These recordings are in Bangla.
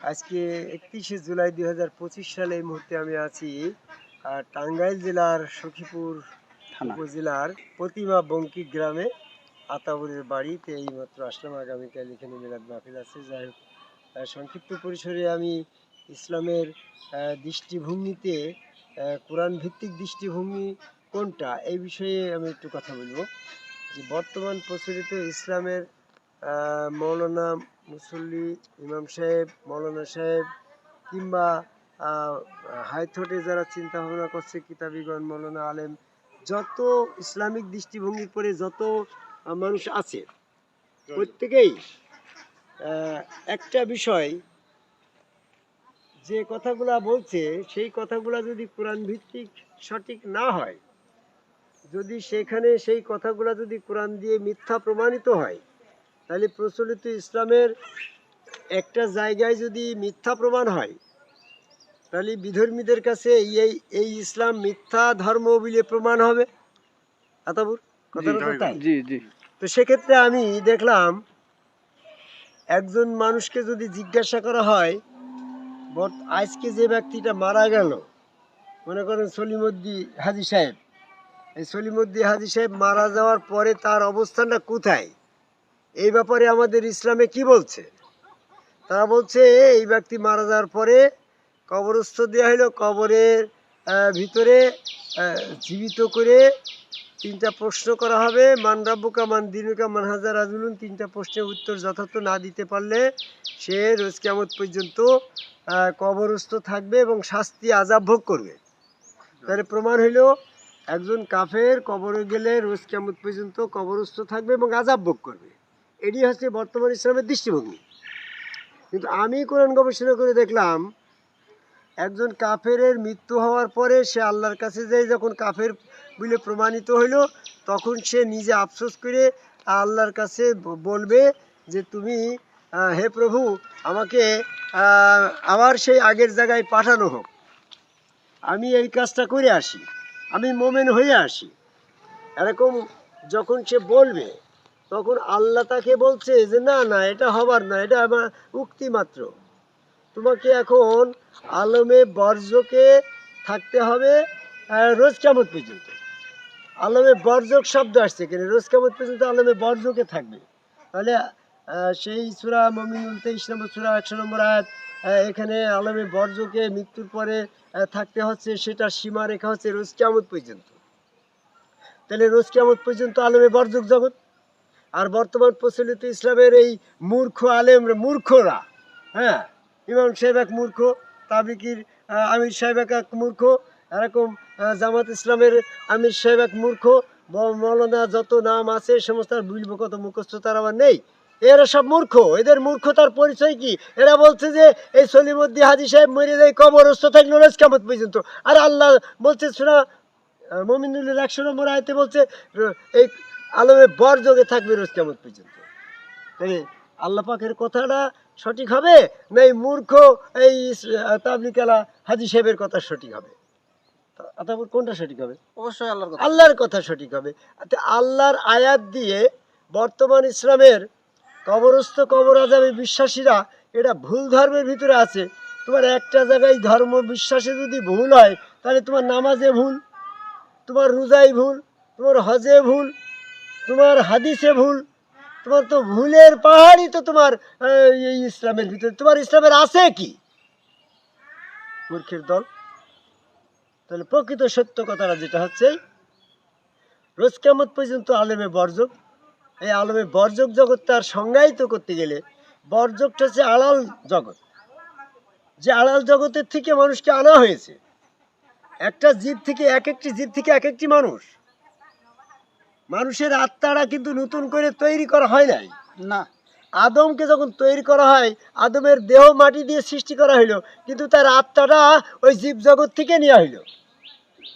আজকে একত্রিশে জুলাই দুই হাজার পঁচিশ সালে এই মুহূর্তে আমি আছি টাঙ্গাইল জেলার সখীপুর উপজেলার প্রতিমা বঙ্কি গ্রামে আতাবুরের বাড়িতে এইমাত্র আসলাম। আগামীকাল এখানে মিলাদ মাহফিল আছে। যাই হোক সংক্ষিপ্ত পরিসরে আমি ইসলামের দৃষ্টিভঙ্গিতে কোরআন ভিত্তিক দৃষ্টিভঙ্গি কোনটা এই বিষয়ে আমি একটু কথা বলব। যে বর্তমান প্রচলিত ইসলামের মৌলানা মুসল্লি, ইমাম সাহেব, মৌলানা সাহেব, কিংবা হাইথোটে যারা চিন্তা ভাবনা করছে, কিতাবিগণ, মৌলানা আলেম, যত ইসলামিক দৃষ্টিভঙ্গি পরে যত মানুষ আছে, প্রত্যেকেই একটা বিষয়, যে কথাগুলা বলছে, সেই কথাগুলা যদি কোরআন ভিত্তিক সঠিক না হয়, যদি সেখানে সেই কথাগুলা যদি কোরআন দিয়ে মিথ্যা প্রমাণিত হয় তাহলে প্রচলিত ইসলামের একটা জায়গায় যদি মিথ্যা প্রমাণ হয় তাহলে বিধর্মীদের কাছে এই এই ইসলাম মিথ্যা ধর্ম বলে প্রমাণ হবে। আতাবুর কথাটা তো জি জি। তো সেক্ষেত্রে আমি দেখলাম একজন মানুষকে যদি জিজ্ঞাসা করা হয় বর্ত- আজকে যে ব্যক্তিটা মারা গেল মনে করেন সলিমদ্দি হাজি সাহেব এই সলিমদ্দি হাজি সাহেব মারা যাওয়ার পরে তার অবস্থানটা কোথায়? এই ব্যাপারে আমাদের ইসলামে কি বলছে? তারা বলছে, এই ব্যক্তি মারা যাওয়ার পরে কবরস্থ দেওয়া হলো কবরের ভিতরে জীবিত করে তিনটা প্রশ্ন করা হবে। মান রাব্বুকা, মান দিনুকা, মান হাজার রাজুলুন। তিনটা প্রশ্নের উত্তর যথার্থ না দিতে পারলে সে রোজ কেমন পর্যন্ত কবরস্থ থাকবে এবং শাস্তি, আজাব ভোগ করবে। তাহলে প্রমাণ হইল, একজন কাফের কবরে গেলে রোজ কেমন পর্যন্ত কবরস্থ থাকবে এবং আজাব ভোগ করবে। এটি হচ্ছে বর্তমান ইসলামের দৃষ্টিভঙ্গি। কিন্তু আমি কোরআন গবেষণা করে দেখলাম, একজন কাফেরের মৃত্যু হওয়ার পরে সে আল্লাহর কাছে যাই যখন কাফের বলে প্রমাণিত হইল, তখন সে নিজে আফসোস করে আল্লাহর কাছে বলবে যে তুমি হে প্রভু, আমাকে আবার সেই আগের জায়গায় পাঠানো হোক। আমি এই কাজটা করে আসি। আমি মোমেন হয়ে আসি। এরকম যখন সে বলবে তখন আল্লাহ তাকে বলছে যে, না না, এটা হবার না, এটা আমার উক্তি মাত্র। তোমাকে এখন আলমে বর্জকে থাকতে হবে রোজ কেমন পর্যন্ত। আলমে বর্জক শব্দ আসছে কেন রোজ কেমন পর্যন্ত আলমে বর্জকে থাকবে। তাহলে সেই সুরা মমিনুল তেইশ নম্বর, সুরা একশো নম্বর আয়াত এখানে আলমে বর্জকে মৃত্যুর পরে থাকতে হচ্ছে, সেটা সীমা রেখা হচ্ছে রোজ কেমন পর্যন্ত। তাহলে রোজ কেমন পর্যন্ত আলমে বর্জক জগৎ? আর বর্তমান প্রচলিত ইসলামের এই মূর্খ আলেম মূর্খরা হ্যাঁ? ইমাম সাহেব এক মূর্খ, তাবিকির আমির সাহেব এক এক মূর্খ, এরকম জামাত ইসলামের আমির সাহেব এক মূর্খ মৌলানা যত নাম আছে সমস্ত বুঝব কত মুখস্থ তার আবার নেই। এরা সব মূর্খ। এদের মূর্খতার পরিচয় কি? এরা বলছে যে, এই সলিমুদ্দি হাজি সাহেব মরে যায়, কবরস্থ থাকল রোজ কেমন পর্যন্ত। আর আল্লাহ বলছে, শোনা মমিনুলের একশো নম্বর আয়তে বলছে, এই আলমে বর যোগে থাকবে রোজ কেমন পর্যন্ত? তাই আল্লাহ পাকের কথাটা সঠিক হবে? না এই মূর্খ এই তাবলিকালা হাজি সাহেবের কথা সঠিক হবে? তারপর কোনটা সঠিক হবে? অবশ্যই আল্লাহর আল্লাহর কথা সঠিক হবে। আল্লাহর আয়াত দিয়ে বর্তমান ইসলামের কবরস্থ কবর আজাবে বিশ্বাসীরা এটা ভুল ধর্মের ভিতরে আছে। তোমার একটা জায়গায় ধর্ম বিশ্বাসে যদি ভুল হয় তাহলে তোমার নামাজে ভুল তোমার রোজায় ভুল তোমার হজে ভুল তোমার হাদিসে ভুল, তোমার তো ভুলের পাহাড়ই তো তোমার এই ইসলামের ভিতরে। তোমার ইসলামের আছে কি? মূর্খের দল। তাহলে প্রকৃত সত্য কথাটা যেটা হচ্ছে, রোজ কেমত পর্যন্ত আলেমে বর্জক, এই আলমে বর্জক জগৎ তার সংজ্ঞায়িত করতে গেলে বর্জকটা হচ্ছে আড়াল জগৎ। যে আড়াল জগতের থেকে মানুষকে আনা হয়েছে, একটা জীব থেকে এক একটি জীব থেকে এক একটি মানুষ মানুষের আত্মাটা কিন্তু নতুন করে তৈরি করা হয় নাই। না। আদমকে যখন তৈরি করা হয় আদমের দেহ মাটি দিয়ে সৃষ্টি করা হইল কিন্তু তার আত্মাটা ওই জীব জগৎ থেকে নেওয়া হইল।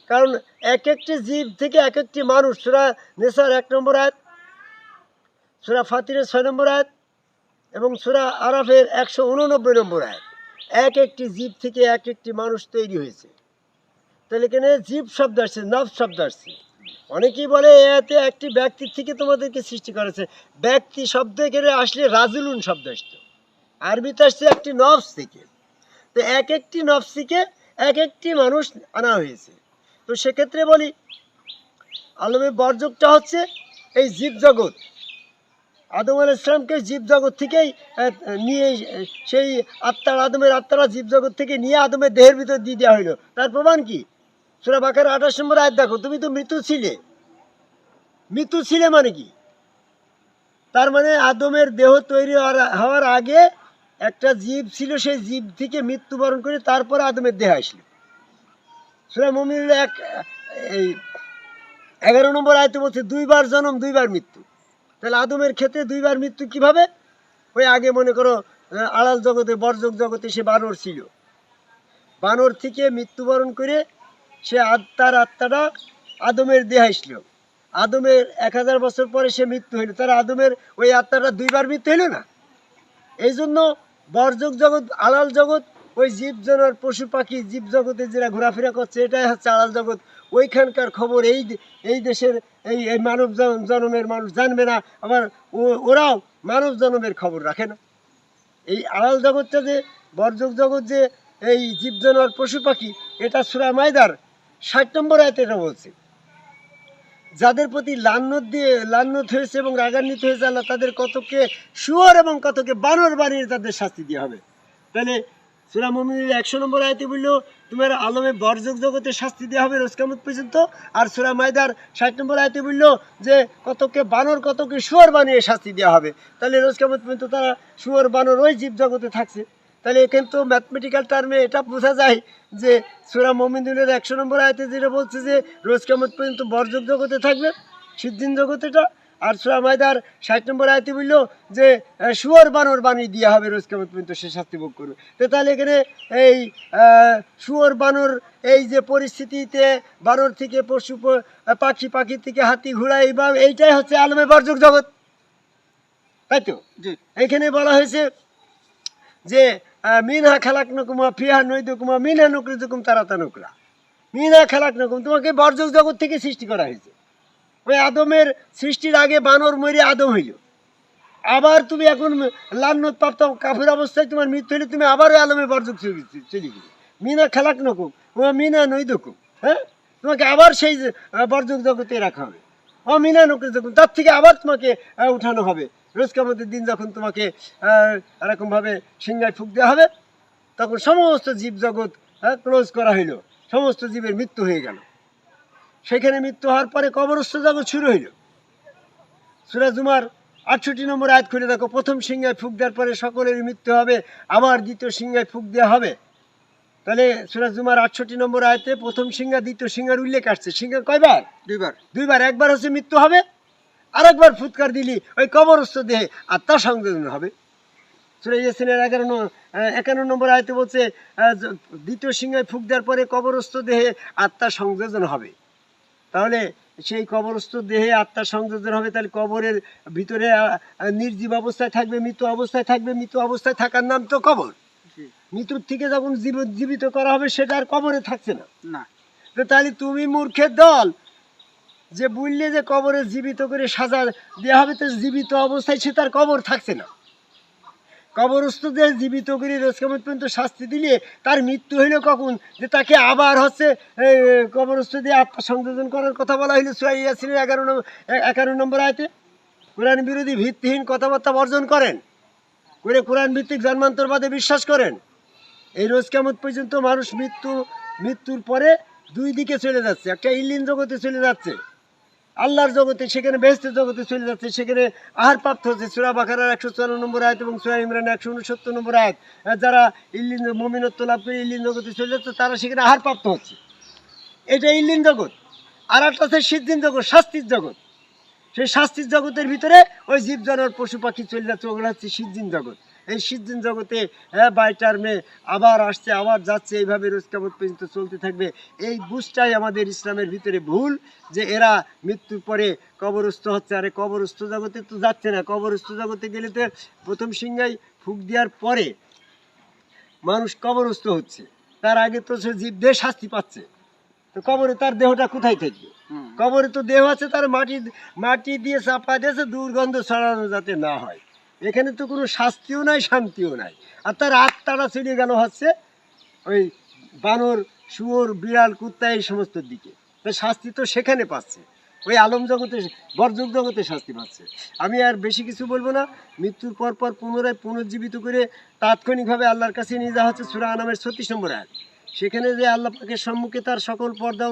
কারণ এক একটি জীব থেকে এক একটি মানুষ সুরা নেশার এক নম্বর আয়াত সুরা ফাতিরের ছয় নম্বর আয়াত এবং সুরা আরাফের একশো উননব্বই নম্বর আয়াত এক একটি জীব থেকে এক একটি মানুষ তৈরি হয়েছে। তাহলে এখানে জীব শব্দ আসছে নব শব্দ আসছে। অনেকেই বলে এতে একটি ব্যক্তির থেকে তোমাদেরকে সৃষ্টি করেছে। ব্যক্তি শব্দ এখানে আসলে রাজুলুন শব্দ আসতো। আরবিতে আসছে একটি নফস থেকে তো এক একটি নফস থেকে এক একটি মানুষ আনা হয়েছে। তো সেক্ষেত্রে বলি, আলমের বর্জকটা হচ্ছে এই জীবজগৎ আদম আল ইসলামকে জীবজগৎ থেকেই নিয়ে সেই আত্মার, আদমের আত্মারা জীবজগৎ থেকে নিয়ে আদমের দেহের ভিতর দিয়ে দেওয়া হইল। তার প্রমাণ কি? সুরা বাকার আঠাশ নম্বর আয়াত দেখো, তুমি তো মৃত্যু ছিলে। মৃত্যু ছিলে মানে কি? তার মানে আদমের দেহ তৈরি হওয়ার- আগে একটা জীব ছিল, সেই জীব থেকে মৃত্যুবরণ করে তারপরে আদমের দেহ আসলো। সুরা মমিনুল এক, এই এগারো নম্বর আয়তে বলছে, দুইবার জন্ম, দুইবার মৃত্যু। তাহলে আদমের ক্ষেত্রে দুইবার মৃত্যু কীভাবে? ওই আগে মনে করো, আড়াল জগতে, বর্জক জগতে সে বানর ছিল। বানর থেকে মৃত্যুবরণ করে সে আত্মার আত্মাটা আদমের দেহ আসলো। আদমের এক হাজার বছর পরে সে মৃত্যু হইল। তার আদমের ওই আত্মাটা দুইবার মৃত্যু হইল না? এই জন্য বর্জক জগৎ আড়াল জগৎ, ওই জীব জানোয়ার পশু পাখি, জীব জগতে যারা ঘোরাফেরা করছে, এটাই হচ্ছে আড়াল জগৎ। ওইখানকার খবর এই এই দেশের এই এই মানব জন- জন্মের মানুষ জানবে না। আবার ওরাও মানব জন্মের খবর রাখে না। এই আড়াল জগৎটা যে, বর্জক জগৎ যে, এই জীব জানোয়ার পশু পাখি, এটা সুরা মায়দার ষাট নম্বর আয়তে এটা বলছে, যাদের প্রতি লান্নত দিয়ে, লান্নত হয়েছে এবং রাগান্বিত হয়েছে আল্লাহ, তাদের কতকে শুয়োর এবং কতকে বানর বানিয়ে তাদের শাস্তি দেওয়া হবে। তাহলে সুরা মমিনের একশো নম্বর আয়তে বললেও তোমার আলমে বর্জক জগতে শাস্তি দেওয়া হবে রোজকামত পর্যন্ত। আর সুরা মায়দার ষাট নম্বর আয়তে বলল যে, কতকে বানর, কতকে শুয়োর বানিয়ে শাস্তি দেওয়া হবে। তাহলে রোজকামত পর্যন্ত তারা শুয়োর, বানর ওই জীব জগতে থাকছে। তাহলে এখানে তো ম্যাথমেটিক্যাল টার্মে এটা বোঝা যায় যে সুরা মমিনুলের একশো নম্বর আয়তে যেটা বলছে যে রোজ কেমন পর্যন্ত বর্জক জগতে থাকবে সিদ্দিন জগতেটা। আর সুরা মায়দার ষাট নম্বর আয়তে বলল যে শুয়োর বানর বানিয়ে দেওয়া হবে রোজ কেমন পর্যন্ত সে শাস্তি ভোগ করবে। তো তাহলে এখানে এই শুয়োর বানর এই যে পরিস্থিতিতে বানর থেকে পশু পাখি পাখি থেকে হাতি ঘোড়া এইভাব এইটাই হচ্ছে আলমে বর্জক জগৎ। তাই তো? এখানে বলা হয়েছে যে মিনহা খালাক নকুমা ফিহা নৈদকুমা মিনহা নুকরি দুকুম তারাতা নুকরা মিনহা খালাক নকুম তোমাকে বর্জক জগৎ থেকে সৃষ্টি করা হয়েছে ওই আদমের সৃষ্টির আগে বানর মরে আদম হইল। আবার তুমি এখন লান্নত প্রাপ্ত কাফের অবস্থায় তোমার মৃত্যু হলে তুমি আবার ওই আলমে বর্জক চলে গেলে। মিনা খালাক নকুম ও মিনা নৈদকুম হ্যাঁ? তোমাকে আবার সেই বর্জক জগতে রাখা হবে। মিনা নকরি যখন তার থেকে আবার তোমাকে উঠানো হবে। রোজ কামতের দিন যখন তোমাকে এরকমভাবে সিংহায় ফুক দেওয়া হবে তখন সমস্ত জীব জগৎ ক্লোজ করা হইল। সমস্ত জীবের মৃত্যু হয়ে গেল। সেখানে মৃত্যু হওয়ার পরে কবরস্থ জগৎ শুরু হইল। সুরাজুমার আটষট্টি নম্বর আয়াত করে দেখো প্রথম সিংহায় ফুক দেওয়ার পরে সকলের মৃত্যু হবে আবার দ্বিতীয় সিংহায় ফুক দেওয়া হবে। তাহলে সুরাজুমার আটষট্টি নম্বর আয়তে প্রথম সিংহা দ্বিতীয় সিংহার উল্লেখ আসছে। সিংহা কয়বার? দুইবার। দুইবার। একবার হচ্ছে মৃত্যু হবে আরেকবার ফুৎকার দিলি ওই কবরস্থ দেহে। আত্মা সংযোজন হবে। সুরে ইয়াসিনের এগারো একান্ন নম্বর আয়তে বলছে দ্বিতীয় সিংহায় ফুক দেওয়ার পরে কবরস্থ দেহে আত্মা সংযোজন হবে। তাহলে সেই কবরস্থ দেহে আত্মা সংযোজন হবে তাহলে কবরের ভিতরে নির্জীব অবস্থায় থাকবে মৃত অবস্থায় থাকবে মৃত অবস্থায় থাকার নাম তো কবর। মৃত্যুর থেকে যখন জীব- জীবিত করা হবে সেটা আর কবরে থাকছে না। না। তো তাহলে তুমি মূর্খের দল যে বললে যে কবরে জীবিত করে সাজা দেওয়া হবে, তো জীবিত অবস্থায় সে তার কবর থাকছে না। কবরস্থদের জীবিত করে রোজ কেমন পর্যন্ত শাস্তি দিলে তার মৃত্যু হইল কখন? যে তাকে আবার হচ্ছে কবরস্থ দিয়ে আত্মসংযোজন করার কথা বলা হইল সুয়াই ইয়াসিনের এগারো নম্বর এগারো নম্বর আয়তে। কোরআন বিরোধী ভিত্তিহীন কথাবার্তা বর্জন করেন, করে কোরআন ভিত্তিক জন্মান্তরবাদে বিশ্বাস করেন। এই রোজ কেমন পর্যন্ত মানুষ মৃত্যু, মৃত্যুর পরে দুই দিকে চলে যাচ্ছে, একটা ইলিন জগতে চলে যাচ্ছে। আল্লাহর জগতে, সেখানে বেহেস্তের জগতে চলে যাচ্ছে। সেখানে আহার প্রাপ্ত হচ্ছে সুরা বাকারার একশো চুয়ান্ন নম্বর আয়াত এবং সুরা ইমরান একশো উনসত্তর নম্বর আয়াত। যারা ইল্লিন মমিনত্ব লাভ করে ইল্লিন জগতে চলে যাচ্ছে, তারা সেখানে আহার প্রাপ্ত হচ্ছে। এটা ইল্লিন জগৎ। আর একটা হচ্ছে সিদ্ধিন জগৎ, শাস্তির জগৎ। সেই শাস্তির জগতের ভিতরে ওই জীব জানোয়ার পশু পাখি চলে যাচ্ছে, ওগুলো হচ্ছে সিদ্ধিন জগৎ। এই সিদ্ধিন জগতে হ্যাঁ বাই টার্মে আবার আসছে আবার যাচ্ছে এইভাবে রোজ কেমন পর্যন্ত চলতে থাকবে। এই বুঝটাই আমাদের ইসলামের ভিতরে ভুল যে এরা মৃত্যুর পরে কবরস্থ হচ্ছে। আরে কবরস্থ জগতে তো যাচ্ছে না। কবরস্থ জগতে গেলে তো প্রথম সিংহাই ফুক দেওয়ার পরে মানুষ কবরস্থ হচ্ছে। তার আগে তো সে জীব দেহ শাস্তি পাচ্ছে। তো কবরে তার দেহটা কোথায় থাকবে। কবরে তো দেহ আছে তার মাটি মাটি দিয়ে চাপা দিয়েছে দুর্গন্ধ ছড়ানো যাতে না হয়। এখানে তো কোনো শাস্তিও নাই, শান্তিও নাই। আর তার আত্মাটা চলে গেল হচ্ছে ওই বানর, শুয়োর, বিড়াল, কুত্তা, এই সমস্ত দিকে। শাস্তি তো সেখানে পাচ্ছে। ওই আলম জগতে বর্জক জগতে শাস্তি পাচ্ছে। আমি আর বেশি কিছু বলব না। মৃত্যুর পর পর পুনরায় পুনর্জীবিত করে তাৎক্ষণিকভাবে আল্লাহর কাছে নিয়ে যাওয়া হচ্ছে সুরা আনামের ছত্রিশ নম্বর আয়াত। সেখানে যে আল্লাহ পাকের সম্মুখে তার সকল পর্দা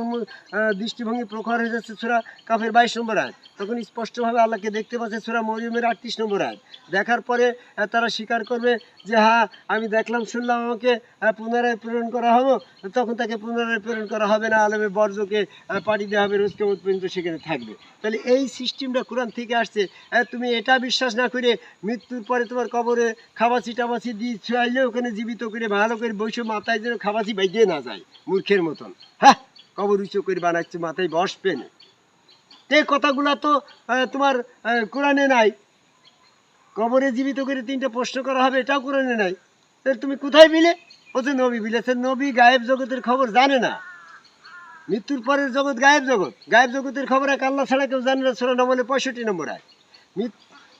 দৃষ্টিভঙ্গি প্রখর হয়ে যাচ্ছে সুরা কাফের বাইশ নম্বর আয় তখন স্পষ্টভাবে আল্লাহকে দেখতে পাচ্ছে সুরা মরিয়মের আটত্রিশ নম্বর আয় দেখার পরে তারা স্বীকার করবে যে হ্যাঁ আমি দেখলাম শুনলাম আমাকে পুনরায় প্রেরণ করা হব। তখন তাকে পুনরায় প্রেরণ করা হবে না। আলমে বর্জকে আহ, পাঠিয়ে দেওয়া হবে রোজ কেমন পর্যন্ত সেখানে থাকবে। তাহলে এই সিস্টেমটা কোরআন থেকে আসছে। তুমি এটা বিশ্বাস না করে মৃত্যুর পরে তোমার কবরে খাবাসি টাবাসি দিয়ে ছুয়াইলে ওখানে জীবিত করে ভালো করে বসে মাথায় যেন খাবাসি বাইজে না যায় মূর্খের মতন। হ্যাঁ কবর উঁচু করে বানাচ্ছে, মাথায় বসবে না এই কথাগুলা তো তোমার কোরআনে নাই। কবরে জীবিত করে তিনটা প্রশ্ন করা হবে, এটাও কোরআনে নাই। তাহলে তুমি কোথায় বিলে? ও যে নবী বিলেছে, নবী গায়েব জগতের খবর জানে না। মৃত্যুর পরের জগৎ গায়েব জগৎ। গায়েব জগতের খবর এক আল্লাহ ছাড়া কেউ জানে না, সুরা নমলে পঁয়ষট্টি নম্বর আয়।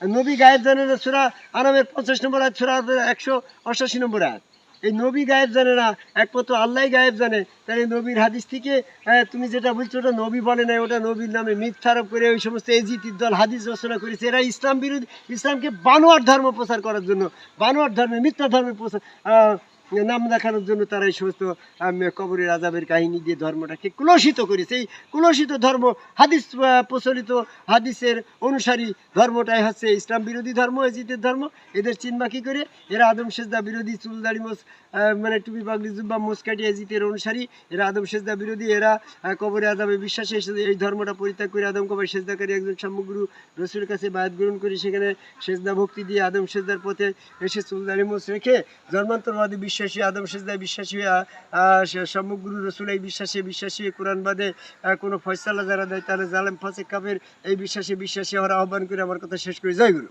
নবী গায়েব জানে না, সুরা আরামের পঞ্চাশ নম্বর আয়, সুরা একশো অষ্টাশি নম্বর আয়। এই নবী গায়েব জানে না একমাত্র আল্লাহ গায়েব জানে। তাহলে নবীর হাদিস থেকে আহ, তুমি যেটা বলছো ওটা নবী বলে নাই ওটা নবীর নামে মিথ্যারোপ করে ওই সমস্ত এজিতির দল হাদিস রচনা করেছে। এরা ইসলাম বিরোধী ইসলামকে বানোয়ার ধর্ম প্রচার করার জন্য বানোয়ার ধর্মে মিথ্যা ধর্মের প্রচার নাম দেখানোর জন্য তারা এই সমস্ত কবরের আজাবের কাহিনী দিয়ে ধর্মটাকে কুলসিত করেছে। এই কুলসিত ধর্ম, হাদিস প্রচলিত হাদিসের অনুসারী ধর্মটাই হচ্ছে ইসলাম বিরোধী ধর্ম এজিতের ধর্ম। এদের চিনবা কি করে এরা আদম সেজদা বিরোধী চুলদাড়ি মোস মানে টুপি পাগলি জুব্বা মোসকাটি এজিতের অনুসারী। এরা আদম সেজদা বিরোধী, এরা কবরে আজাবে বিশ্বাসে এই ধর্মটা পরিত্যাগ করে আদম কবর সেজদাকারী একজন সামগ্রী রসুলের কাছে বায়াত গ্রহণ করে সেখানে সেজদা ভক্তি দিয়ে আদম সেজদার পথে এসে চুলদাড়ি মোস রেখে ধর্মান্তরবাদী বিশ্বাসী, আদম সেজদায় বিশ্বাসী সমগ্র রসুল এই বিশ্বাসী বিশ্বাসী কোরআন বাদে কোনো ফয়সালা যারা দেয় তাহলে জালেম ফাসে কাপের এই বিশ্বাসে, বিশ্বাসী হওয়ার আহ্বান করে আমার কথা শেষ করি। জয় গুরু।